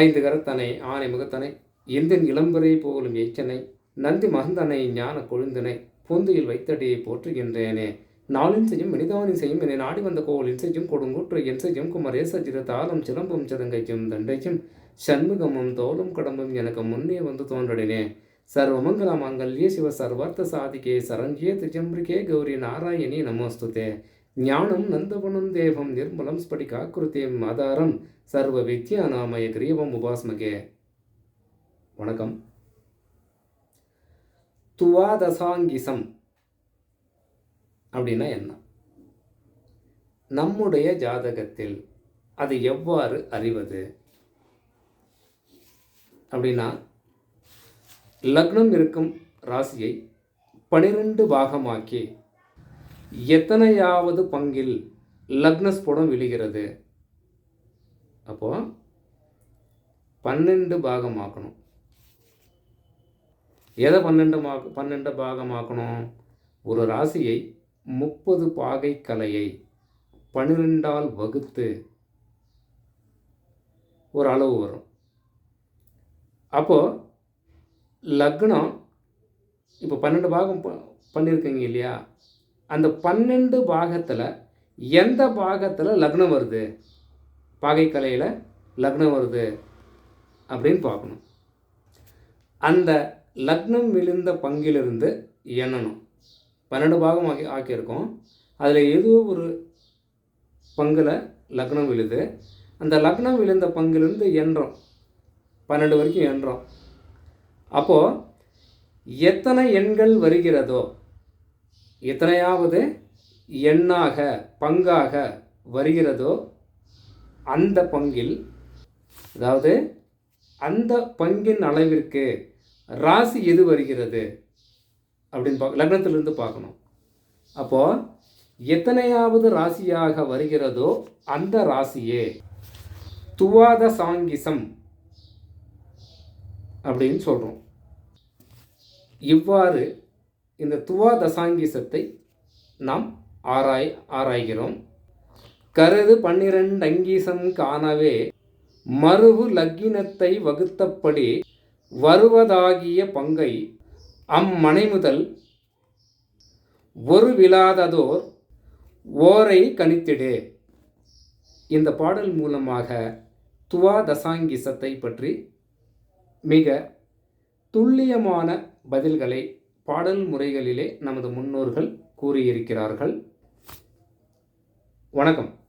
ஐந்து கரத்தனை ஆனை முகத்தனை எந்தின் இளம்பரை போலும் எச்சனை நந்தி மகந்தனை ஞான கொழுந்தனை பொந்தியில் வைத்தடியை போற்றுகின்றேனே. நாளின் செய்யும் மனிதானின் செய்யும் என்னை நாடி வந்த கோளின் செய்யும் கொடுங்கூற்று என் செய்யும் குமரேச ஜித தாளம் சிலம்பும் சிதங்கைக்கும் தண்டையும் சண்முகமும் தோளும் கடம்பும் எனக்கு முன்னே வந்து தோன்றடினே. சர்வமங்கல மாங்கல்யே சிவ சர்வார்த்த சாதிகே சரண்யே திஜம்பிரிகே கௌரி நாராயணி நமோஸ்துதே. ஞானம் நந்தவனம் தேவம் நிர்மலம் ஸ்படிகாக்கிருத்தியம் ஆதாரம். சர்வ வித்யாநாமய கிரீவம் உபாஸ்மகே. வணக்கம். துவாதசாங்கிசம் அப்படின்னா என்ன? நம்முடைய ஜாதகத்தில் அது எவ்வாறு அறிவது? அப்படின்னா லக்னம் இருக்கும் ராசியை பனிரெண்டு பாகமாக்கி எத்தனையாவது பங்கில் லக்னஸ்புடம் விழுகிறது? அப்போ பன்னெண்டு பாகமாக்கணும். எதை பன்னெண்டு மா பன்னெண்டு பாகமாக்கணும்? ஒரு ராசியை முப்பது பாகை கலையை பன்னிரெண்டால் வகுத்து ஒரு அளவு வரும். அப்போது லக்னம் இப்போ பன்னெண்டு பாகம் ப- பண்ணியிருக்கீங்க இல்லையா? அந்த பன்னெண்டு பாகத்தில் எந்த பாகத்தில் லக்னம் வருது? பாகைக்கலையில் லக்னம் வருது அப்படின்னு பார்க்கணும். அந்த லக்னம் விழுந்த பங்கிலிருந்து எண்ணணும். பன்னெண்டு பாகம் ஆக்கி ஆக்கியிருக்கோம். அதில் ஏதோ ஒரு பங்கில் லக்னம் விழுது. அந்த லக்னம் விழுந்த பங்கிலிருந்து எண்றோம். பன்னெண்டு வரைக்கும் எண்றோம். அப்போது எத்தனை எண்கள் வருகிறதோ எத்தனையாவது எண்ணாக பங்காக வருகிறதோ அந்த பங்கில் அதாவது அந்த பங்கின் அளவிற்கு ராசி எது வருகிறது அப்படின்னு பார்க்க லக்னத்திலிருந்து பார்க்கணும். அப்போது எத்தனையாவது ராசியாக வருகிறதோ அந்த ராசியே துவாத சாங்கிசம் அப்படின்னு சொல்கிறோம் இவ்வாறு இந்த துவா தசாங்கிசத்தை நாம் ஆராய் ஆராய்கிறோம். கருது பன்னிரண்டு அங்கீசம் காணவே மறுவு லக்கினத்தை வகுத்தபடி வருவதாகிய பங்கை அம்மனை முதல் ஒரு விழாததோர் ஓரை கணித்திடு. இந்த பாடல் மூலமாக துவா தசாங்கிசத்தை பற்றி மிக துல்லியமான பதில்களை பாடல் முறைகளிலே நமது முன்னோர்கள் கூறியிருக்கிறார்கள். வணக்கம்.